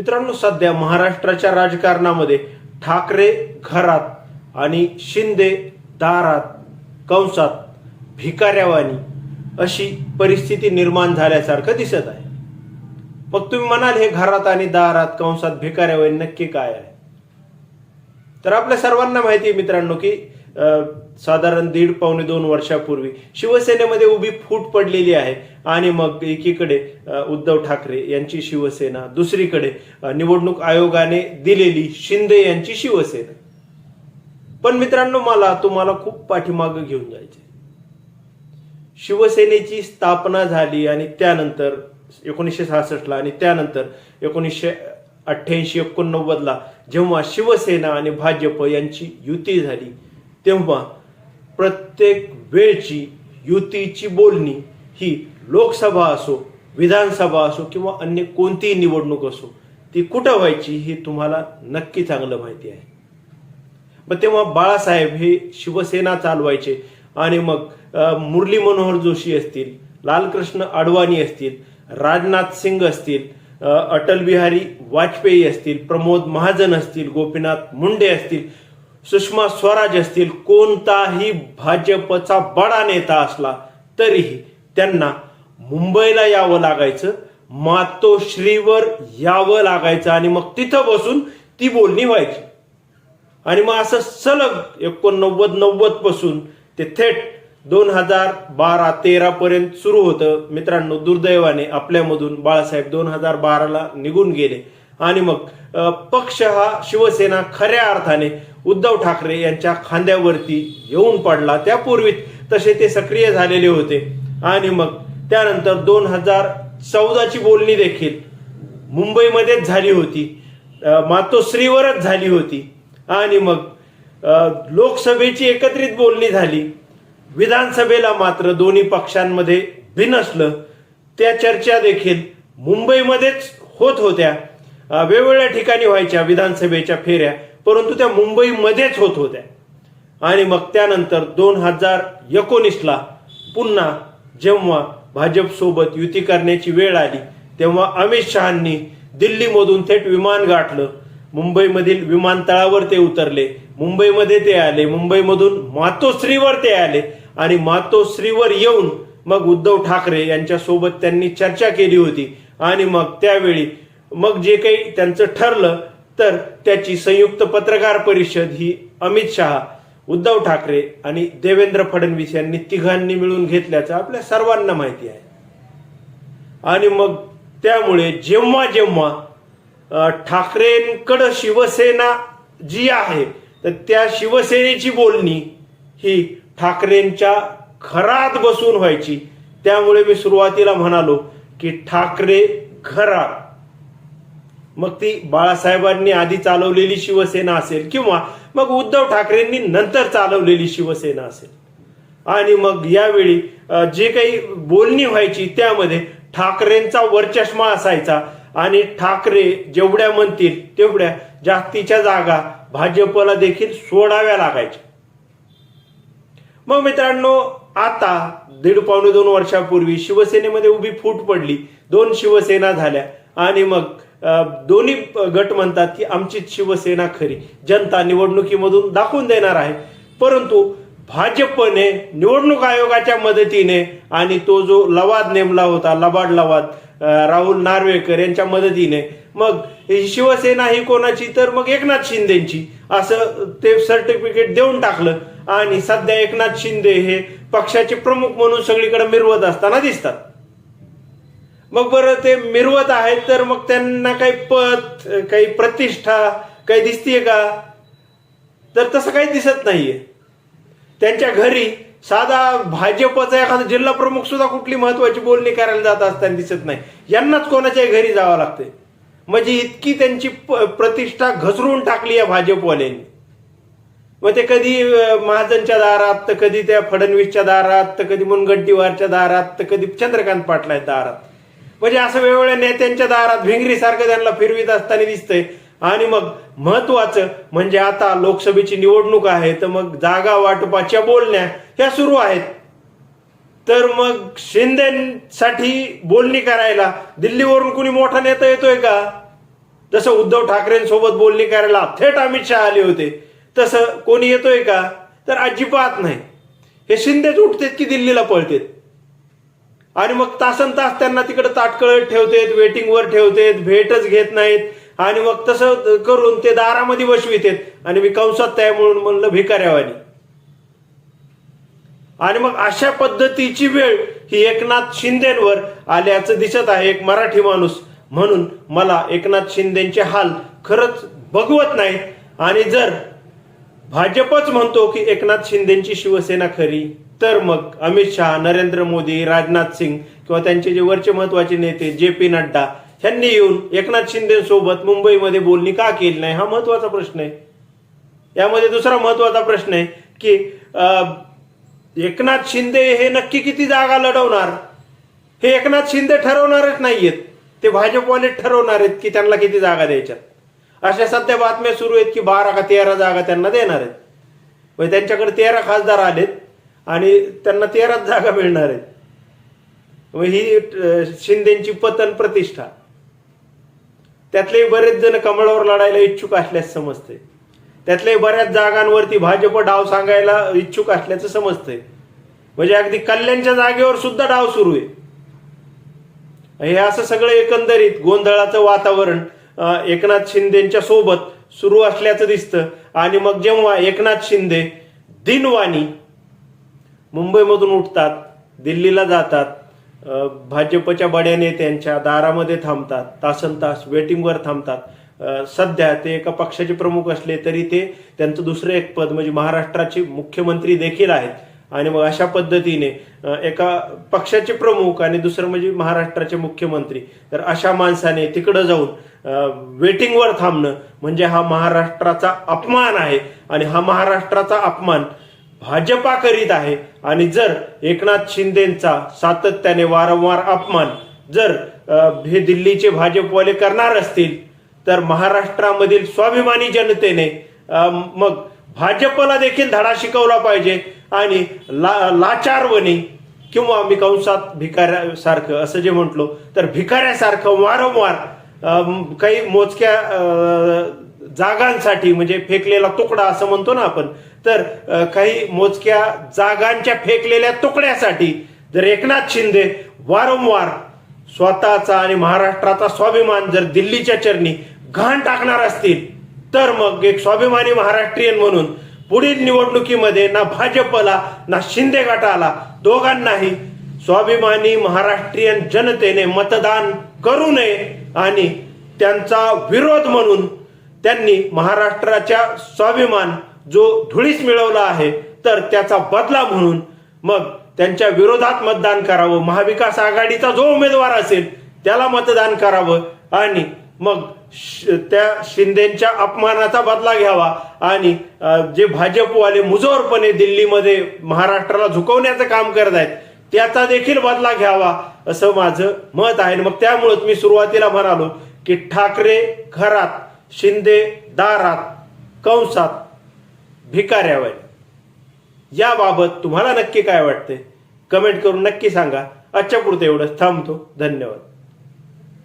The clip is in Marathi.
मित्रांनो सध्या महाराष्ट्राच्या राजकारणामध्ये ठाकरे घरात आणि शिंदे दारात कंसात भिकाऱ्यावानी अशी परिस्थिती निर्माण झाल्यासारखं दिसत आहे. मग तुम्ही म्हणाल हे घरात आणि दारात कंसात भिकाऱ्यावानी नक्की काय आहे? तर आपल्या सर्वांना माहिती आहे मित्रांनो की साधारण दीड पावणे दोन वर्षापूर्वी शिवसेनेमध्ये उभी फूट पडलेली आहे. आणि मग एकीकडे उद्धव ठाकरे यांची शिवसेना दुसरीकडे निवडणूक आयोगाने दिलेली शिंदे यांची शिवसेना. पण मित्रांनो मला तुम्हाला खूप पाठीमाग घेऊन जायचे शिवसेनेची स्थापना झाली आणि त्यानंतर एकोणीसशे सहासष्टला आणि त्यानंतर एकोणीसशे अठ्ठ्याऐंशी एकोणनव्वदला जेव्हा शिवसेना आणि भाजप यांची युती झाली तेव्हा प्रत्येक वेळची युतीची बोलणी ही लोकसभा असो विधानसभा असो किंवा अन्य कोणतीही निवडणूक असो ती कुठं व्हायची हे तुम्हाला नक्की चांगलं माहिती आहे. मग तेव्हा बाळासाहेब हे शिवसेना चालवायचे आणि मग मुरली मनोहर जोशी असतील लालकृष्ण अडवाणी असतील राजनाथ सिंग असतील अटल बिहारी वाजपेयी असतील प्रमोद महाजन असतील गोपीनाथ मुंडे असतील सुषमा स्वराज असतील कोणताही भाजपचा बडा नेता असला तरीही त्यांना मुंबईला यावं लागायचं मातोश्रीवर यावं लागायचं आणि मग तिथं बसून ती बोलणी व्हायची. आणि मग असं सलग एकोणनव्वद नव्वदपासून ते थेट दोन हजार बारा तेरा पर्यंत सुरू होतं. मित्रांनो दुर्दैवाने आपल्यामधून बाळासाहेब दोन हजार बाराला निघून गेले. आणि मग पक्ष हा शिवसेना खऱ्या अर्थाने उद्धव ठाकरे यांच्या खांद्यावरती येऊन पडला. त्यापूर्वी तसे ते सक्रिय झालेले होते. आणि मग त्यानंतर दोन हजार चौदाची बोलणी देखील मुंबईमध्येच झाली होती. मातोश्रीवरच झाली होती. आणि मग लोकसभेची एकत्रित बोलणी झाली. विधानसभेला मात्र दोन्ही पक्षांमध्ये बिनसलं त्या चर्चा देखील मुंबईमध्येच होत होत्या. वेगवेगळ्या ठिकाणी व्हायच्या विधानसभेच्या फेऱ्या. परंतु त्या मुंबईमध्येच होत होत्या. आणि मग त्यानंतर दोन हजार एकोणीसला पुन्हा जेव्हा भाजपसोबत युती करण्याची वेळ आली तेव्हा अमित शहानी दिल्लीमधून थेट विमान गाठलं. मुंबईमधील विमानतळावर ते उतरले. मुंबईमध्ये ते आले. मुंबईमधून मातोश्रीवर ते आले. आणि मातोश्रीवर येऊन मग उद्धव ठाकरे यांच्यासोबत त्यांनी चर्चा केली होती. आणि मग त्यावेळी मग जे काही त्यांचं ठरलं तर त्याची संयुक्त पत्रकार परिषद ही अमित शहा उद्धव ठाकरे आणि देवेंद्र फडणवीस यांनी तिघांनी मिळून घेतल्याचं आपल्या सर्वांना माहिती आहे. आणि मग त्यामुळे जेव्हा जेव्हा ठाकरेंकडं शिवसेना जी आहे तर त्या शिवसेनेची बोलणी ही ठाकरेंच्या घरात बसून व्हायची. त्यामुळे मी सुरुवातीला म्हणालो की ठाकरे घरात मग ती बाळासाहेबांनी आधी चालवलेली शिवसेना असेल किंवा मग उद्धव ठाकरेंनी नंतर चालवलेली शिवसेना असेल. आणि मग यावेळी जे काही बोलणी व्हायची त्यामध्ये ठाकरेंचा वरचष्मा असायचा आणि ठाकरे जेवढ्या म्हणतील तेवढ्या जास्तीच्या जागा भाजपला देखील सोडाव्या लागायच्या. मग मित्रांनो आता दीड पावणे दोन वर्षापूर्वी शिवसेनेमध्ये उभी फूट पडली. दोन शिवसेना झाल्या आणि मग दोन्ही गट म्हणतात की आमची शिवसेना खरी. जनता निवडणुकीमधून दाखवून देणार आहे. परंतु भाजपने निवडणूक आयोगाच्या मदतीने आणि तो जो लवाद नेमला होता लबाड लवाद राहुल नार्वेकर यांच्या मदतीने मग ही शिवसेना ही कोणाची? तर मग एकनाथ शिंदेची. असं ते सर्टिफिकेट देऊन टाकलं. आणि सध्या एकनाथ शिंदे हे पक्षाचे प्रमुख म्हणून सगळीकडे मिरवत असताना दिसतात. मग बरं ते मिरवत आहेत तर मग त्यांना काही पद काही प्रतिष्ठा काही दिसतीये का? तर तसं काही दिसत नाहीये. त्यांच्या घरी साधा भाजपचा एखादा जिल्हा प्रमुख सुद्धा कुठली महत्वाची बोलणी करायला जात असताना दिसत नाही. यांनाच कोणाच्याही घरी जावं लागते म्हणजे इतकी त्यांची प- प्रतिष्ठा घसरून टाकली या भाजपवाल्यांनी. मग ते कधी महाजनच्या दारात तर कधी त्या फडणवीसच्या दारात तर कधी मुनगंटीवारच्या दारात तर कधी चंद्रकांत पाटलाच्या दारात. म्हणजे असं वेगवेगळ्या नेत्यांच्या दारात भिंगरीसारखं त्यांना फिरवीत असताना दिसतंय. आणि मग महत्वाचं म्हणजे आता लोकसभेची निवडणूक आहे तर मग जागा वाटपाच्या बोलण्या ह्या सुरू आहेत. तर मग शिंदेसाठी बोलणी करायला दिल्लीवरून कुणी मोठा नेता येतोय का? जसं उद्धव ठाकरेंसोबत बोलणी करायला थेट अमित शहा आले होते तसं कोणी येतोय का? तर अजिबात नाही. हे शिंदेच उठतेत की दिल्लीला पळतेत? आणि मग तासन तास त्यांना तिकडे ताटकळत ठेवतेत वेटिंगवर ठेवतेत भेटच घेत नाहीत. आणि मग तसं करून ते दारामध्ये बसवितेत आणि मी कंसात त्या म्हणून म्हणलं भिकाऱ्यावानी. आणि मग अशा पद्धतीची वेळ ही एकनाथ शिंदेवर आल्याचं दिसत आहे एक मराठी माणूस. म्हणून मला एकनाथ शिंदेचे हाल खरंच बघवत नाही. आणि जर भाजपच म्हणतो की एकनाथ शिंदेची शिवसेना खरी तर मग अमित शहा नरेंद्र मोदी राजनाथ सिंग किंवा त्यांचे जे वरचे महत्त्वाचे नेते जे पी नड्डा यांनी येऊन एकनाथ शिंदेसोबत मुंबईमध्ये बोलणी का केली नाही? हा महत्त्वाचा प्रश्न आहे. यामध्ये दुसरा महत्त्वाचा प्रश्न आहे की एकनाथ शिंदे हे नक्की किती जागा लढवणार? हे एकनाथ शिंदे ठरवणारच नाहीयेत. ते भाजपवाले ठरवणार आहेत की त्यांना किती जागा द्यायच्यात. अशा सध्या बातम्या सुरू आहेत की बारा का तेरा जागा त्यांना देणार आहेत. म्हणजे त्यांच्याकडे तेरा खासदार आलेत. आणि त्यांना तेराच जागा मिळणार आहेत. मग ही शिंदेची पतन प्रतिष्ठा. त्यातले बरेच जण कमळावर लढायला इच्छुक असल्यास समजते त्यातले बऱ्याच जागांवरती भाजप डाव सांगायला इच्छुक असल्याचं समजतंय. म्हणजे अगदी कल्याणच्या जागेवर सुद्धा डाव सुरू आहे. हे असं सगळं एकंदरीत गोंधळाचं वातावरण एकनाथ शिंदेच्या सोबत सुरू असल्याचं दिसतं. आणि मग जेव्हा एकनाथ शिंदे दिनवाणी मुंबईमधून उठतात दिल्लीला जातात भाजपच्या बड्या नेत्यांच्या दारामध्ये थांबतात तासन तास वेटिंगवर थांबतात. सध्या ते एका पक्षाचे प्रमुख असले तरी ते त्यांचं दुसरं एक पद म्हणजे महाराष्ट्राचे मुख्यमंत्री देखील आहेत. आणि मग अशा पद्धतीने एका पक्षाचे प्रमुख आणि दुसरं म्हणजे महाराष्ट्राचे मुख्यमंत्री. तर अशा माणसाने तिकडं जाऊन वेटिंगवर थांबणं म्हणजे हा महाराष्ट्राचा अपमान आहे. आणि हा महाराष्ट्राचा अपमान भाजपा करीत आहे आणि जर एकनाथ शिंदेचा सातत्याने वारंवार अपमान जर हे दिल्लीचे भाजपवाले करणार असतील तर महाराष्ट्रामधील स्वाभिमानी जनतेने मग भाजपला देखील धडा शिकवला पाहिजे आणि ला लाचारवणी किंवा मी कंसात भिकाऱ्यासारखं असं जे म्हटलो तर भिकाऱ्यासारखं वारंवार काही मोजक्या जागांसाठी म्हणजे फेकलेला तुकडा असं म्हणतो ना आपण तर काही मोजक्या जागांच्या फेकलेल्या तुकड्यासाठी जर एकनाथ शिंदे वारंवार स्वतःचा आणि महाराष्ट्राचा स्वाभिमान जर दिल्लीच्या चरणी घाण टाकणार असतील तर मग एक स्वाभिमानी महाराष्ट्रीयन म्हणून पुढील निवडणुकीमध्ये ना भाजपला ना शिंदे गटाला दोघांनाही स्वाभिमानी महाराष्ट्रीयन जनतेने मतदान करू नये आणि त्यांचा विरोध म्हणून त्यांनी महाराष्ट्राच्या स्वाभिमान जो धुळीस मिळवला आहे तर त्याचा बदला म्हणून मग त्यांच्या विरोधात मतदान करावं. महाविकास आघाडीचा जो उमेदवार असेल त्याला मतदान करावं आणि मग त्या शिंदेच्या अपमानाचा बदला घ्यावा आणि जे भाजपवाले मुजोरपणे दिल्लीमध्ये महाराष्ट्राला झुकवण्याचं काम करत आहेत त्याचा देखील बदला घ्यावा असं माझं मत आहे. मग त्यामुळेच मी सुरुवातीला म्हणालो की ठाकरे घरात शिंदे दारात कंसात भिकाऱ्यावर. याबाबत तुम्हाला नक्की काय वाटते कमेंट करून नक्की सांगा. आजच्या पुरतं एवढंच. थांबतो. धन्यवाद.